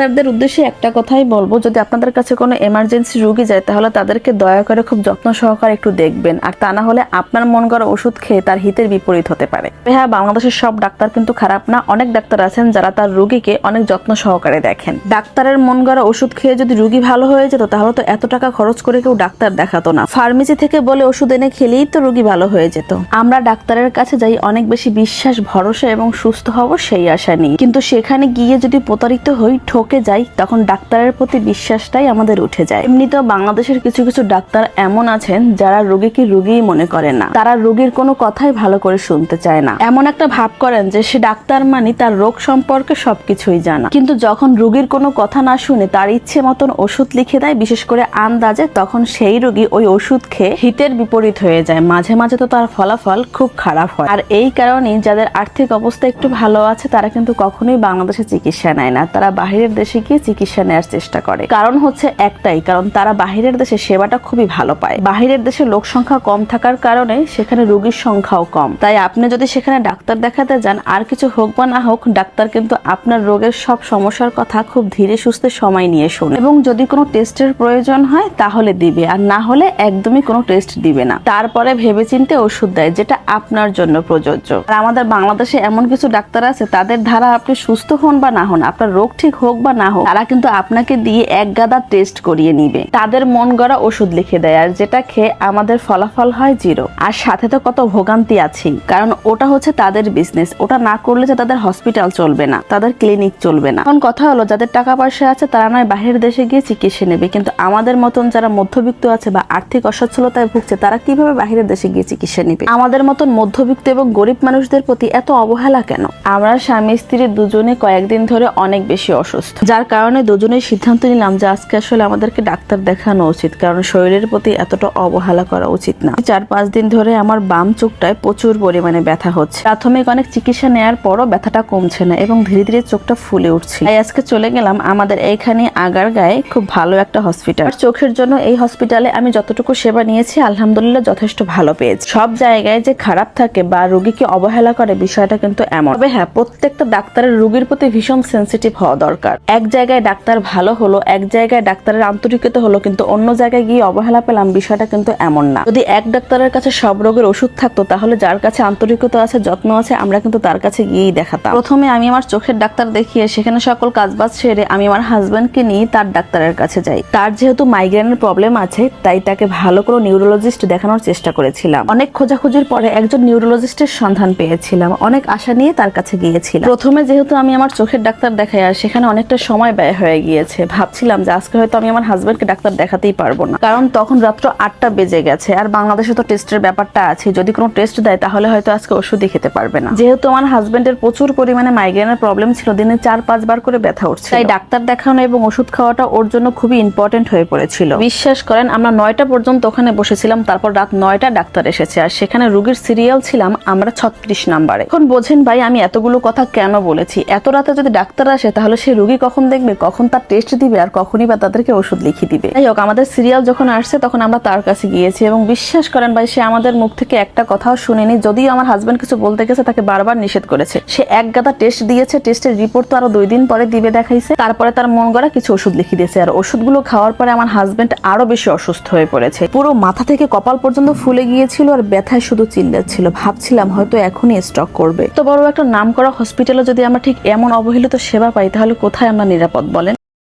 ডাক্তারদের উদ্দেশ্যে একটা কথাই বলব, যদি আপনাদের কাছে কোনো এমার্জেন্সি রুগী যায়, তাহলে তাদেরকে দয়া করে খুব যত্ন সহকারে একটু দেখবেন। আর তা না হলে আপনার মন করা ওষুধ খেয়ে তার হিতের বিপরীত হতে পারে। হ্যাঁ বাংলাদেশের সব ডাক্তার কিন্তু খারাপ না। অনেক ডাক্তার আছেন যারা তার রুগীকে অনেক যত্ন সহকারে দেখেন। ডাক্তারের মন গড়া ওষুধ খেয়ে যদি রুগী ভালো হয়ে যেত, তাহলে তো এত টাকা খরচ করে কেউ ডাক্তার দেখাতো না। ফার্মেসি থেকে বলে ওষুধ এনে খেলেই তো রুগী ভালো হয়ে যেত। আমরা ডাক্তারের কাছে যাই, অনেক বেশি বিশ্বাস, ভরসা এবং সুস্থ হব সেই আশা নিয়ে কিন্তু সেখানে গিয়ে যদি প্রতারিত হই, ঠকে যাই, তখন ডাক্তারের প্রতি বিশ্বাসটাই আমাদের উঠে যায়। এমনিতেও বাংলাদেশের কিছু কিছু ডাক্তার এমন আছেন যারা রোগীকে রোগীই মনে করেন না। তারা রোগীর কোনো কথাই ভালো করে শুনতে চায় না। এমন একটা ভাব করেন যে সে ডাক্তার মানে তার রোগ সম্পর্কে সবকিছুই জানা। কিন্তু যখন রোগীর কোনো কথা না শুনে তার ইচ্ছে মতন ওষুধ লিখে দেয়, বিশেষ করে আন্দাজে, তখন সেই রোগী ওই ওষুধ খেয়ে হিতের বিপরীত হয়ে যায়। মাঝে মাঝে তো তার ফলাফল খুব খারাপ হয়। আর এই কারণেই যাদের আর্থিক অবস্থা একটু ভালো আছে, তারা কিন্তু কখনোই বাংলাদেশে চিকিৎসা নেয় না। তারা বাহিরের দেশে গিয়ে চিকিৎসা নেওয়ার চেষ্টা করে। কারণ হচ্ছে একটাই, কারণ তারা বাহিরের দেশে সেবাটা খুবই ভালো পায়। বাহিরের দেশে লোক সংখ্যা কম থাকার কারণে সেখানে রোগীর সংখ্যাও কম। তাই আপনি যদি সেখানে ডাক্তার দেখাতে যান, আর কিছু হোক বা না হোক, ডাক্তার কিন্তু আপনার রোগের সব সমস্যার কথা খুব ধীরে সুস্থে সময় নিয়ে শোনে। এবং যদি কোনো টেস্টের প্রয়োজন হয়, তাহলে দিবে। আর না হলে একদমই কোনো টেস্ট দিবে না। তারপরে ভেবেচিন্তে ওষুধ দেয়, যেটা আপনার জন্য প্রযোজ্য। আর আমাদের বাংলাদেশে এমন কিছু ডাক্তার আছে, তাদের ধারা আপনি সুস্থ হন বা না হন, আপনার রোগ ঠিক হোক বা না হোক, তারা কিন্তু আপনাকে দিয়ে এক গাদা টেস্ট করিয়ে নিবে। তাদের মন গড়া ওষুধ লিখে দেয়, আর যেটা খেয়ে আমাদের ফলাফল হয় জিরো আর সাথে তো কত ভোগান্তি আছেই কারণ ওটা হচ্ছে তাদের বিজনেস ওটা না করলে যে তাদের হসপিটাল চলবে না, তাদের ক্লিনিক চলবে না। এখন কথা হলো, যাদের টাকা পয়সা আছে, তারা নয় বাহিরের দেশে গিয়ে চিকিৎসা নেবে। কিন্তু আমাদের মতন যারা মধ্যবিত্ত আছে বা আর্থিক অসচ্ছলতায় ভুগছে, তারা কীভাবে বাহিরের দেশে গিয়ে চিকিৎসা নেবে? আমাদের মতন মধ্যবিত্ত এবং গরিব মানুষদের প্রতি এত অবহেলা কেন? আমরা স্বামী স্ত্রী দুজনে কয়েকদিন ধরে অনেক বেশি অসুস্থ। যার কারণে দুজনেই সিদ্ধান্ত নিলাম যে আজকে আসলে আমাদেরকে ডাক্তার দেখানো উচিত, কারণ শরীরের প্রতি এতটা অবহেলা করা উচিত না। চার পাঁচ দিন ধরে আমার বাম চোখটায় প্রচুর পরিমাণে ব্যথা হচ্ছে। প্রাথমিক অনেক চিকিৎসা নেওয়ার পরও ব্যথাটা কমছে না এবং ধীরে ধীরে চোখটা ফুলে উঠছে। তাই আজকে চলে গেলাম আমাদের এইখানে আগার গায়ে খুব ভালো একটা হসপিটাল। চোখের জন্য এই হসপিটালে আমি যতটুকু সেবা নিয়েছি, আলহামদুলিল্লাহ যথেষ্ট ভালো পেয়েছি। সব জায়গায় যে খারাপ থাকে বা রোগীকে অবহেলা করে বিষয়টা কিন্তু এমন। তবে হ্যাঁ প্রত্যেকটা ডাক্তারের রোগীর প্রতি ভীষণ সেন্সিটিভ হওয়া দরকার। এক জায়গায় ডাক্তার ভালো হলো, এক জায়গায় ডাক্তারের আন্তরিকতা হলো, কিন্তু অন্য জায়গায় গিয়ে অবহেলা পেলাম বিষয়টা কিন্তু এমন না। যদি এক ডাক্তারের কাছে সব রোগের ওষুধ থাকতো, তাহলে যার কাছে আন্তরিকতা আছে, যত্ন আছে, আমরা কিন্তু তার কাছে গিয়েই দেখাতাম। প্রথমে আমি আমার চোখের ডাক্তার দেখিয়ে সেখানে সকল কাজবাজ সেরে আমি আমার হাজবেন্ডকে নিয়ে তার ডাক্তারের কাছে যাই। তার যেহেতু মাইগ্রেনের প্রবলেম আছে, তাই তাকে ভালো করে নিউরোলজিস্ট দেখানোর চেষ্টা করেছিলাম। অনেক খোঁজাখুঁজির পরে একজন নিউরোলজিস্টের সন্ধান পেয়েছিলাম। অনেক আশা নিয়ে তার কাছে গিয়েছিলাম। প্রথমে যেহেতু আমি আমার চোখের ডাক্তার দেখাই, আর সেখানে অনেকটা সময় ব্যয় হয়ে গিয়েছে। ভাবছিলাম যে আজকে হয়তো আমি আমার হাজবেন্ডকে ডাক্তার দেখাতেই পারব না। কারণ তখন রাত্র আটটা বেজে গেছে। আর বাংলাদেশে তো টেস্টের ব্যাপারটা আছে। যদি কোনো টেস্ট দেয়, তাহলে হয়তো আজকে ওষুধই খেতে পারবে না। যেহেতু আমার হাজবেন্ডের প্রচুর পরিমাণে মাইগ্রেনের প্রবলেম ছিল, দিনে চার পাঁচবার করে ব্যথা উঠছে তাই ডাক্তার দেখানো এবং ওষুধ খাওয়াটা ওর জন্য খুবই ইম্পর্টেন্ট হয়ে পড়েছিল। বিশ্বাস করেন, আমরা নয়টা পর্যন্ত ওখানে বসেছিলাম। তারপর রাত নয়টা ডাক্তার এসেছে। আর সেখানে রুগীর সিরিয়াল ছিলাম আমরা ছত্রিশ নাম্বারে। এখন বোঝেন ভাই, আমি এতগুলো কথা কেন বলেছি? এত রাতে যদি ডাক্তার আসে, তাহলে সে রুগী কখন দেখবে, কখন তার টেস্ট দিবে আর কখনই বা তাদেরকে ওষুধ লিখিয়ে দিবে। যাই হোক, আমাদের সিরিয়াল যখন আসছে, তখন আমরা তার কাছে গিয়েছি এবং বিশ্বাস করেন ভাই, সে আমাদের মুখ থেকে একটা কথাও শুনেনি, যদিও আমার হাজবেন্ড কিছু বলতে গেছে, তাকে বারবার নিষেধ করেছে। সে এক গাদা টেস্ট দিয়েছে টেস্টের রিপোর্ট তো আরও দুই দিন পরে দিবে দেখাইছে। তারপরে তার মন গড়া কিছু ওষুধ লিখে দিয়েছে আর ওষুধগুলো খাওয়ার পরে আমার হাজবেন্ড আরও বেশি অসুস্থ হয়ে পড়েছে। পুরো মাথা থেকে কপাল পর্যন্ত ফুলে গিয়েছিল আর ব্যথায় শুধু চিল্লাচ্ছিল। ভাবছিলাম হয়তো এখনই স্টক করবে। তো বড় একটা নাম করা হসপিটালে যদি আমরা ঠিক এমন অবহেলিত সেবা পাই, তাহলে কোথায় আমরা নিরাপদ বলেন?